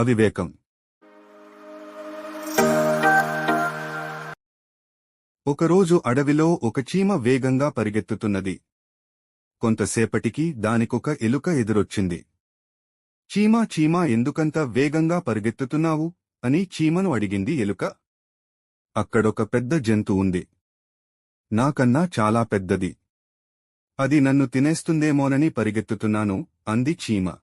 అవివేకం. ఒకరోజు అడవిలో ఒక చీమ వేగంగా పరిగెత్తుతున్నది. కొంతసేపటికి దానికొక ఎలుక ఎదురొచ్చింది. చీమా చీమా ఎందుకంత వేగంగా పరిగెత్తుతున్నావు? అని చీమను అడిగింది ఎలుక. అక్కడొక పెద్ద జంతు ఉంది. నాకన్నా చాలా పెద్దది. అది నన్ను తినేస్తుందేమోనని పరిగెత్తుతున్నాను అంది చీమ.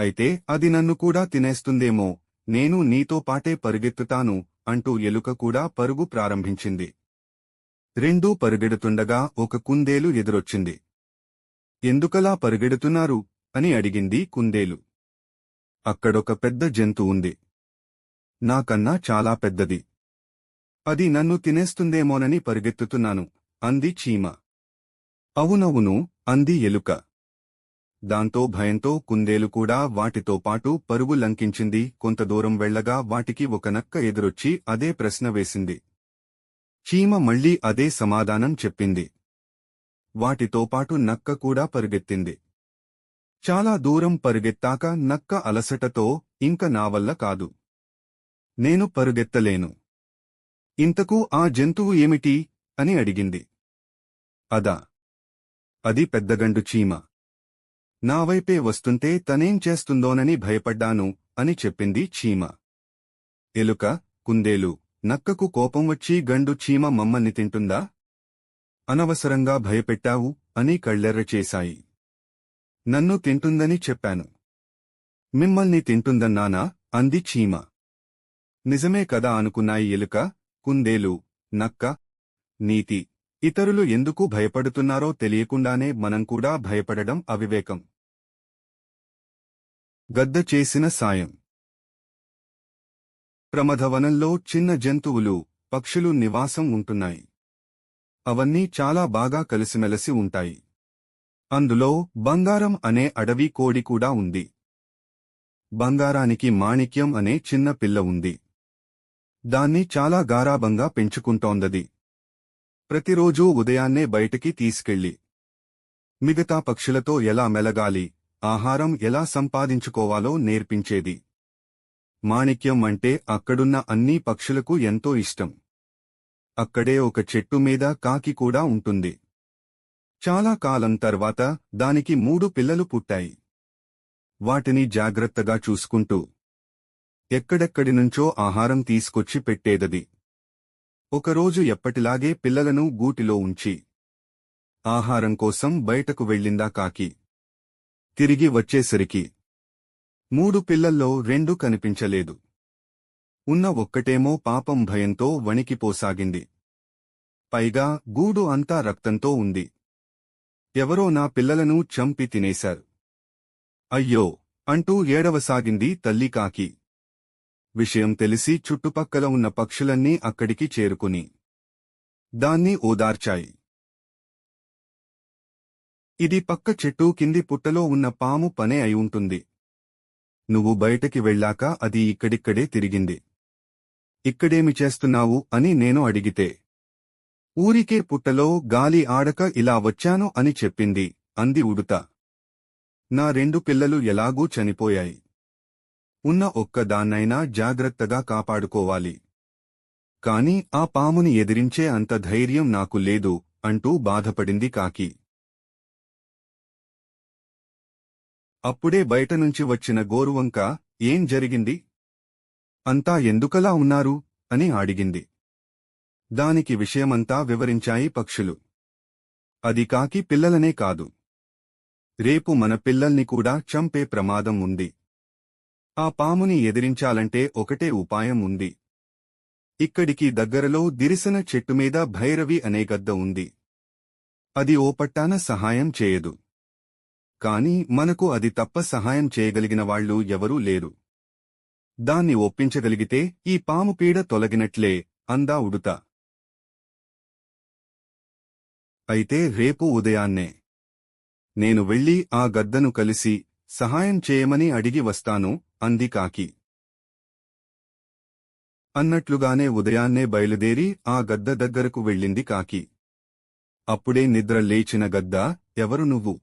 అయితే అది నన్ను కూడా తినేస్తుందేమో నేను నీతో పాటే పరుగెత్తుతాను అంటూ ఎలుక కూడా పరుగు ప్రారంభించింది. రెండూ పరుగెడుతుండగా ఒక కుందేలు ఎదురొచ్చింది. ఎందుకలా పరుగెడుతున్నారు? అని అడిగింది కుందేలు. అక్కడొక పెద్ద జంతు ఉంది. నాకన్నా చాలా పెద్దది. అది నన్ను తినేస్తుందేమోనని పరిగెత్తుతున్నాను అంది చీమ. అవునవును అంది ఎలుక. దాంతో భయంతో కుందేలు కూడా వాటితో పాటు పరుగు లంకించింది. కొంత దూరం వెళ్ళగా వాటికి ఒక నక్క ఎదురొచ్చి అదే ప్రశ్న వేసింది. చీమ మళ్ళీ అదే సమాధానం చెప్పింది. వాటితో పాటు నక్క కూడా పరుగెత్తింది. చాలా దూరం పరుగెత్తాక నక్క అలసటతో ఇంక నా వల్ల కాదు. నేను పరుగెత్తలేను. ఇంతకు ఆ జంతువు ఏమిటి? అని అడిగింది. అదా. అది పెద్దగండు చీమ. నా వైపే వస్తుంటే తనేం చేస్తుందోనని భయపడ్డాను అని చెప్పింది చీమ. ఎలుక కుందేలు నక్కకు కోపం వచ్చి గండు చీమ మమ్మల్ని తింటుందా? అనవసరంగా భయపెట్టావు అని కళ్ళెర్ర చేశాయి. నన్ను తింటుందని చెప్పాను. మిమ్మల్ని తింటుందన్నానా? అంది చీమ. నిజమే కదా అనుకున్నాయి ఎలుక కుందేలు నక్క నీతి. ఇతరులు ఎందుకు భయపడుతున్నారో తెలియకుండానే మనం కూడా భయపడడం అవివేకం. గద్ద చేసిన సాయం. ప్రమధవనంలో చిన్న జంతువులు పక్షులు నివాసం ఉంటున్నాయి. అవన్నీ చాలా బాగా కలిసిమెలసి ఉంటాయి. అందులో బంగారం అనే అడవి కోడి కూడా ఉంది. బంగారానికి మాణిక్యం అనే చిన్న పిల్ల ఉంది. దాన్ని చాలా గారాబంగా పెంచుకుంటోందది. ప్రతిరోజూ ఉదయాన్నే బయటికి తీసుకెళ్ళి మిగతా పక్షులతో ఎలా మెలగాలి ఆహారం ఎలా సంపాదించుకోవాలో నేర్పించేది. మాణిక్యం అంటే అక్కడున్న అన్ని పక్షులకు ఎంతో ఇష్టం. అక్కడే ఒక చెట్టు మీద కాకి కూడా ఉంటుంది. చాలా కాలం తర్వాత దానికి మూడు పిల్లలు పుట్టాయి. వాటిని జాగ్రత్తగా చూసుకుంటూ ఎక్కడెక్కడి నుంచో ఆహారం తీసుకొచ్చి పెట్టేదది. ఒకరోజు ఎప్పటిలాగే పిల్లలను గూటిలో ఉంచి ఆహారం కోసం బయటకు వెళ్ళిందా కాకి? తిరిగి వచ్చేసరికి. మూడు పిల్లల్లో రెండు కనిపించలేదు. ఉన్న ఒక్కటేమో పాపం భయంతో వణికిపోసాగింది. పైగా గూడు అంతా రక్తంతో ఉంది. ఎవరో నా పిల్లలను చంపి తినేశారు. అయ్యో! అంటూ ఏడవసాగింది తల్లి కాకి. విషయం తెలిసి చుట్టుపక్కల ఉన్న పక్షులన్నీ అక్కడికి చేరుకుని. దాన్ని ఓదార్చాయి. ఇది పక్క చెట్టు కింది పుట్టలో ఉన్న పాము పనే అయి ఉంటుంది. నువ్వు బయటకి వెళ్ళాక అది ఇక్కడిక్కడే తిరిగింది. ఇక్కడేమి చేస్తున్నావు అని నేను అడిగితే ఊరికే పుట్టలో గాలి ఆడక ఇలా వచ్చాను అని చెప్పింది అంది ఉడుత. నా రెండు పిల్లలు ఎలాగూ చనిపోయాయి. ఉన్న ఒక్కదాన్నైనా జాగ్రత్తగా కాపాడుకోవాలి. కాని ఆ పాముని ఎదిరించే అంత ధైర్యం నాకు లేదు అంటూ బాధపడింది కాకి. అప్పుడే బయటనుంచి వచ్చిన గోరువంక ఏం జరిగింది? అంతా ఎందుకలా ఉన్నారు? అని అడిగింది. దానికి విషయమంతా వివరించాయి పక్షులు. అది కాకి పిల్లలనే కాదు. రేపు మన పిల్లల్ని కూడా చంపే ప్రమాదం ఉంది. ఆ పాముని ఎదిరించాలంటే ఒకటే ఉపాయం ఉంది. ఇక్కడికి దగ్గరలో దిరిసిన చెట్టుమీద భైరవి అనే గద్ద ఉంది. అది ఓ పట్టాన సహాయం చేయదు. కాని మనకు అది తప్ప సహాయం చేయగలిగిన వాళ్ళు ఎవరూ లేరు. దాన్ని ఒప్పించగలిగితే ఈ పాము పీడ తొలగినట్లే అందా ఉడుత. అయితే రేపు ఉదయాన్నే నేను వెళ్ళి ఆ గద్దను కలిసి సహాయం చేయమని అడిగి వస్తాను అంది కాకి. అన్నట్లుగానే ఉదయాన్నే బయలుదేరి ఆ గద్ద దగ్గరకు వెళ్ళింది కాకి. అప్పుడే నిద్ర లేచిన గద్ద ఎవరు నువ్వు?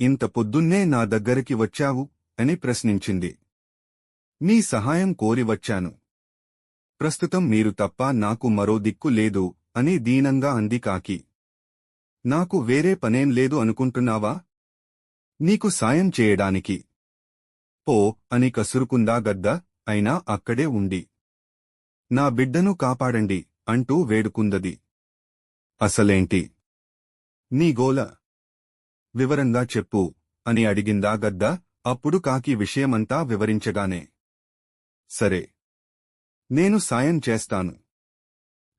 ఇంత పొద్దున్నే నా దగ్గరికి వచ్చావు? అని ప్రశ్నించింది. మీ సహాయం కోరి వచ్చాను. ప్రస్తుతం మీరు తప్ప నాకు మరో దిక్కు లేదు అని దీనంగా అంది కాకి. నాకు వేరే పనేం లేదు అనుకుంటున్నావా? నీకు సాయం చేయడానికి. పో అని కసురుకుందా గద్ద అయినా అక్కడే ఉండి. నా బిడ్డను కాపాడండి అంటూ వేడుకుందది. అసలేంటి? నీ గోల. వివరంగా చెప్పు అని అడిగిందా గద్ద? అప్పుడు కాకి విషయమంతా వివరించగానే సరే నేను సాయం చేస్తాను.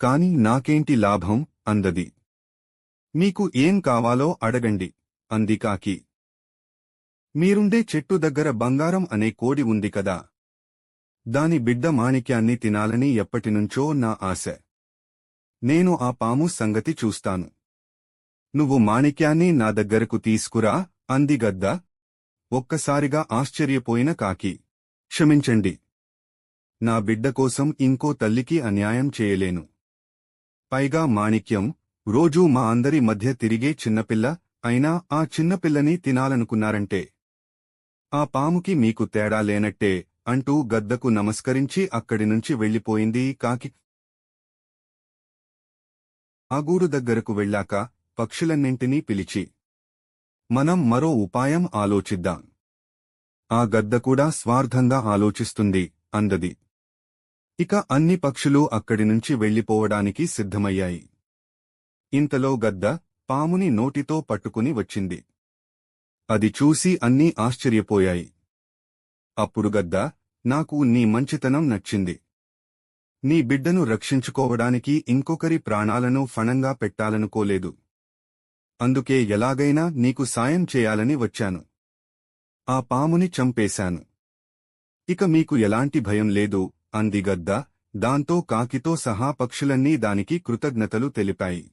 కాని నాకేంటి లాభం? అందది మీకు ఏం కావాలో అడగండి అంది కాకి. మీరుండే చెట్టు దగ్గర బంగారం అనే కోడి ఉంది కదా. దాని బిడ్డ మాణిక్యాన్ని తినాలని ఎప్పటినుంచో నా ఆశ. నేను ఆ పాము సంగతి చూస్తాను. నువ్వు మాణిక్యాన్ని నా దగ్గరకు తీసుకురా అంది గద్ద. ఒక్కసారిగా ఆశ్చర్యపోయిన కాకి. క్షమించండి. నా బిడ్డ కోసం ఇంకో తల్లికి అన్యాయం చేయలేను. పైగా మాణిక్యం రోజూ మా అందరి మధ్య తిరిగే చిన్నపిల్ల అయినా ఆ చిన్నపిల్లని తినాలనుకున్నారంటే. ఆ పాముకి మీకు తేడా లేనట్టే అంటూ గద్దకు నమస్కరించి అక్కడి నుంచి వెళ్ళిపోయింది కాకి. ఆగూరు దగ్గరకు వెళ్ళాక పక్షులన్నింటినీ పిలిచి మనం మరో ఉపాయం ఆలోచిద్దాం. ఆ గద్ద కూడా స్వార్థంగా ఆలోచిస్తుంది అందది. ఇక అన్ని పక్షులు అక్కడి నుంచి వెళ్ళిపోవడానికి సిద్ధమయ్యాయి. ఇంతలో గద్ద పాముని నోటితో పట్టుకుని వచ్చింది. అది చూసి అన్నీ ఆశ్చర్యపోయాయి. అప్పుడు గద్ద నాకు నీ మంచితనం నచ్చింది. నీ బిడ్డను రక్షించుకోవడానికి ఇంకొకరి ప్రాణాలను ఫణంగా పెట్టాలనుకోలేదు. అందుకే ఎలాగైనా నీకు సాయం చేయాలని వచ్చాను. ఆ పాముని చంపేశాను. ఇక మీకు ఎలాంటి భయం లేదు అంది గద్ద దాంతో కాకితో సహా పక్షులన్నీ దానికి కృతజ్ఞతలు తెలిపాయి.